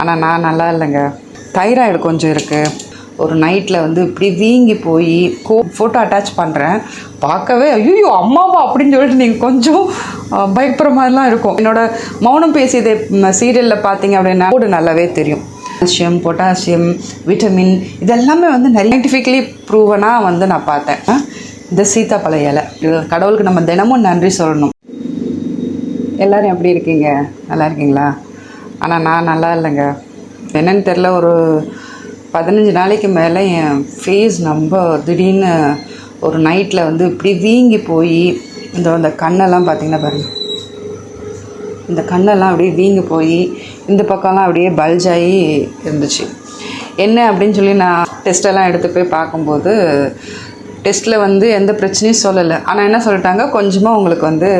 ஆனால் நான் நல்லா இல்லைங்க. தைராய்டு கொஞ்சம் இருக்குது ஒரு நைட்டில் வந்து இப்படி வீங்கி போய் கோ ஃபோட்டோ அட்டாச் பண்ணுறேன் பார்க்கவே ஐயோ அம்மாவா அப்படின்னு சொல்லிட்டு நீங்கள் கொஞ்சம் பயப்படுற மாதிரிலாம் இருக்கும். என்னோட மௌனம் பேசியதை சீரியலில் பார்த்தீங்க அப்படின்னா கூட நல்லாவே தெரியும். கால்சியம் பொட்டாசியம் விட்டமின் இதெல்லாமே வந்து நிறைய சயின்டிஃபிக்கலி ப்ரூவனாக வந்து நான் பார்த்தேன். இந்த சீத்தாப்பழ இலை. கடவுளுக்கு நம்ம தினமும் நன்றி சொல்லணும். எல்லோரும் எப்படி இருக்கீங்க? நல்லா இருக்கீங்களா? ஆனால் நான் நல்லா இல்லைங்க. என்னன்னு தெரில ஒரு பதினஞ்சு நாளைக்கு மேலே என் ஃபேஸ் ரொம்ப திடீர்னு ஒரு நைட்டில் வந்து இப்படி வீங்கி போய் இந்த அந்த கண்ணெல்லாம் பார்த்தீங்கன்னா பாருங்க. இந்த கண்ணெல்லாம் அப்படியே வீங்கி போய் இந்த பக்கம்லாம் அப்படியே பல்ஜ் ஆகி இருந்துச்சு. என்ன அப்படின்னு சொல்லி நான் டெஸ்ட்டெல்லாம் எடுத்து போய் பார்க்கும்போது டெஸ்ட்டில் வந்து எந்த பிரச்சனையும் சொல்லலை. ஆனால் என்ன சொல்லிட்டாங்க? கொஞ்சமாக உங்களுக்கு வந்து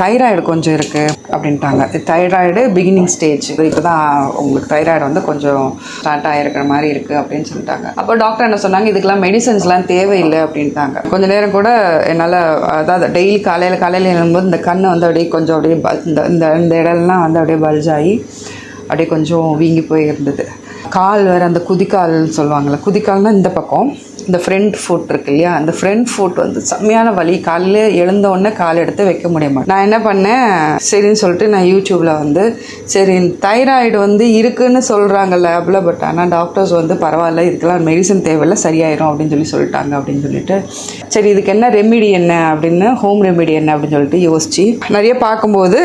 தைராய்டு கொஞ்சம் இருக்குது அப்படின்ட்டாங்க. தைராய்டு பிகினிங் ஸ்டேஜ் இப்போ தான் உங்களுக்கு தைராய்டு வந்து கொஞ்சம் ஸ்டார்ட் ஆகிருக்கிற மாதிரி இருக்குது அப்படின்னு சொல்லிட்டாங்க. அப்போ டாக்டர் என்ன சொன்னாங்க? இதுக்கெல்லாம் மெடிசன்ஸ்லாம் தேவையில்லை அப்படின்ட்டாங்க. கொஞ்ச நேரம் கூட என்னால் அதாவது டெய்லி காலையில் காலையில் எழும்போது இந்த கண்ணை வந்து அப்படியே கொஞ்சம் அப்படியே பல் இந்த இந்த இந்த இடம்லாம் வந்து அப்படியே பல்ஜாகி அப்படியே கொஞ்சம் வீங்கி போய் இருந்தது கால் வேறு அந்த குதிக்கால்னு சொல்லுவாங்கள்ல குதிக்கால்னால் இந்த பக்கம். இந்த ஃப்ரண்ட் ஃபுட் இருக்கு இல்லையா அந்த ஃப்ரண்ட் ஃபுட் வந்து செம்மையான வலி. காலையில் எழுந்த உடனே கால் எடுத்து வைக்க முடிய மாட்டேன். நான் என்ன பண்ணேன்? சரின்னு சொல்லிட்டு நான் யூடியூப்பில் வந்து சரி தைராய்டு வந்து இருக்குன்னு சொல்கிறாங்க லேபில் பட் ஆனால் டாக்டர்ஸ் வந்து பரவாயில்ல இதுக்கெல்லாம் மெடிசன் தேவையில்லை சரியாயிரும் அப்படின்னு சொல்லி சொல்லிட்டாங்க அப்படின்னு சொல்லிட்டு சரி இதுக்கு என்ன ரெமிடி என்ன அப்படின்னு ஹோம் ரெமிடி என்ன அப்படின்னு சொல்லிட்டு யோசிச்சு நிறைய பார்க்கும்போது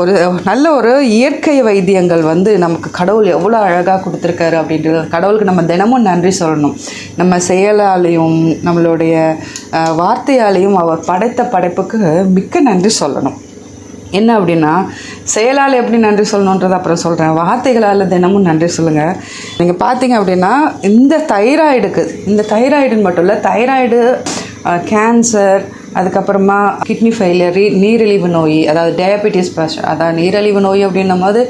ஒரு நல்ல ஒரு இயற்கை வைத்தியங்கள் வந்து நமக்கு கடவுள் எவ்வளோ அழகாக கொடுத்துருக்காரு அப்படின்றது கடவுளுக்கு நம்ம தினமும் நன்றி சொல்லணும். நம்ம செயலாலையும் நம்மளுடைய வார்த்தையாலையும் அவர் படைத்த படைப்புக்கு மிக்க நன்றி சொல்லணும். என்ன அப்படின்னா செயலால் எப்படி நன்றி சொல்லணுன்றது அப்புறம் சொல்கிறேன் வார்த்தைகளால் தினமும் நன்றி சொல்லுங்கள் நீங்கள் பார்த்தீங்க அப்படின்னா இந்த தைராய்டுக்கு இந்த தைராய்டுன்னு மட்டும் இல்லை தைராய்டு கேன்சர் அதுக்கப்புறமா கிட்னி ஃபெயிலியர் நீரிழிவு நோய் அதாவது டயபெட்டிஸ் ப்ரெஷர் அதாவது நீரிழிவு நோய் அப்படின்னும் போது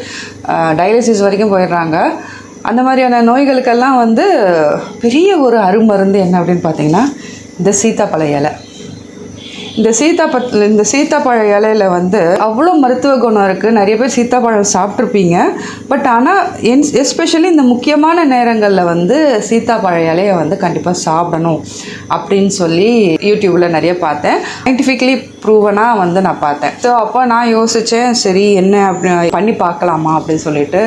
டயாலிசிஸ் வரைக்கும் போயிடுறாங்க. அந்த மாதிரியான நோய்களுக்கெல்லாம் வந்து பெரிய ஒரு அருமருந்து என்ன அப்படின்னு பார்த்தீங்கன்னா இந்த சீத்தாப்பழ இலை. இந்த சீத்தாப்பழ இந்த சீத்தாப்பழ இலையில வந்து அவ்வளோ மருத்துவ குணம் இருக்குது நிறைய பேர் சீத்தாப்பழம் சாப்பிட்ருப்பீங்க பட் ஆனால் என் எஸ்பெஷலி இந்த முக்கியமான நேரங்களில் வந்து சீத்தாப்பழ இலையை வந்து கண்டிப்பாக சாப்பிடணும் அப்படின்னு சொல்லி யூடியூப்பில் நிறைய பார்த்தேன். சயின்டிஃபிக்கலி ப்ரூவனாக வந்து நான் பார்த்தேன். ஸோ அப்போ நான் யோசித்தேன் சரி என்ன அப்படி பண்ணி பார்க்கலாமா அப்படின்னு சொல்லிட்டு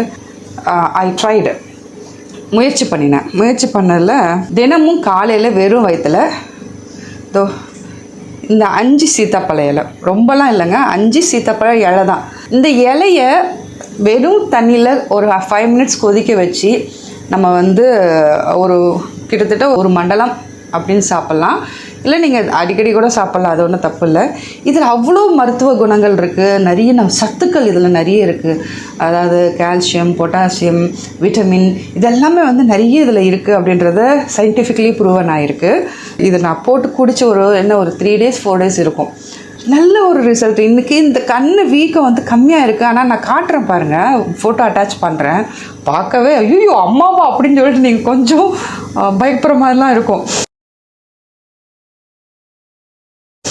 ஐ ட்ரைடு முயற்சி பண்ணினேன். முயற்சி பண்ணதில் தினமும் காலையில் வெறும் வயிற்றில் தோ இந்த அஞ்சு சீத்தாப்பழ இலை. ரொம்பலாம் இல்லைங்க அஞ்சு சீத்தாப்பழ இலை தான். இந்த இலைய வெறும் தண்ணியில் ஒரு ஃபைவ் மினிட்ஸ் கொதிக்க வச்சு நம்ம வந்து ஒரு கிட்டத்தட்ட ஒரு மண்டலம் அப்படின்னு சாப்பிட்லாம். இல்லை நீங்கள் அடிக்கடி கூட சாப்பிட்லாம் அது ஒன்றும் தப்பு இல்லை. இதில் அவ்வளோ மருத்துவ குணங்கள் இருக்குது நிறைய நம் சத்துக்கள் இதில் நிறைய இருக்குது அதாவது கால்சியம் பொட்டாசியம் விட்டமின் இதெல்லாமே வந்து நிறைய இதில் இருக்குது அப்படின்றத சயின்டிஃபிக்கலி ப்ரூவன் ஆகிருக்கு இதை நான் போட்டு குடிச்ச ஒரு என்ன ஒரு த்ரீ டேஸ் ஃபோர் டேஸ் இருக்கும். நல்ல ஒரு ரிசல்ட் இன்றைக்கி இந்த கண் வீக்கம் வந்து கம்மியாக இருக்குது ஆனால் நான் காட்டுறேன் பாருங்கள் ஃபோட்டோ அட்டாச் பண்ணுறேன் பார்க்கவே ஐயோ அம்மாவா அப்படின்னு சொல்லிட்டு நீங்கள் கொஞ்சம் பயப்படுற மாதிரிலாம் இருக்கும்.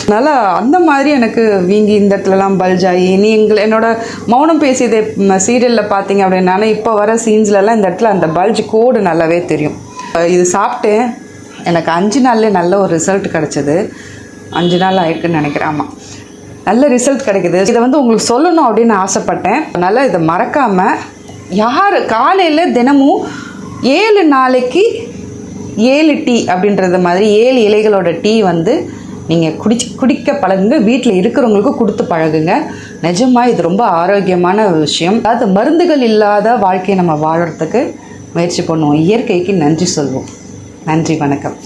அதனால் அந்த மாதிரி எனக்கு வீங்கி இந்த இடத்துலலாம் பல்ஜ் ஆகி நீ எங்களை என்னோட மௌனம் பேசியதை சீரியலில் பார்த்தீங்க அப்படின்னா இப்போ வர சீன்ஸ்லலாம் இந்த இடத்துல அந்த பல்ஜ் கோடு நல்லாவே தெரியும். இது சாப்பிட்டேன். எனக்கு அஞ்சு நாள்லேயே நல்ல ஒரு ரிசல்ட் கிடச்சிது. அஞ்சு நாள் ஆயிருக்குன்னு நினைக்கிறேன். ஆமாம் நல்ல ரிசல்ட் கிடைக்குது. இதை வந்து உங்களுக்கு சொல்லணும் அப்படின்னு ஆசைப்பட்டேன். அதனால் இதை மறக்காமல் யார் காலையில் தினமும் ஏழு நாளைக்கு ஏழு டீ அப்படின்றது மாதிரி ஏழு இலைகளோட டீ வந்து நீங்கள் குடிச்சு குடிக்க பழகுங்க. வீட்டில் இருக்கிறவங்களுக்கும் கொடுத்து பழகுங்க. நிஜமாக இது ரொம்ப ஆரோக்கியமான விஷயம். அதாவது மருந்துகள் இல்லாத வாழ்க்கையை நம்ம வாழறதுக்கு முயற்சி பண்ணுவோம். இயற்கைக்கு நன்றி சொல்வோம். நன்றி வணக்கம்.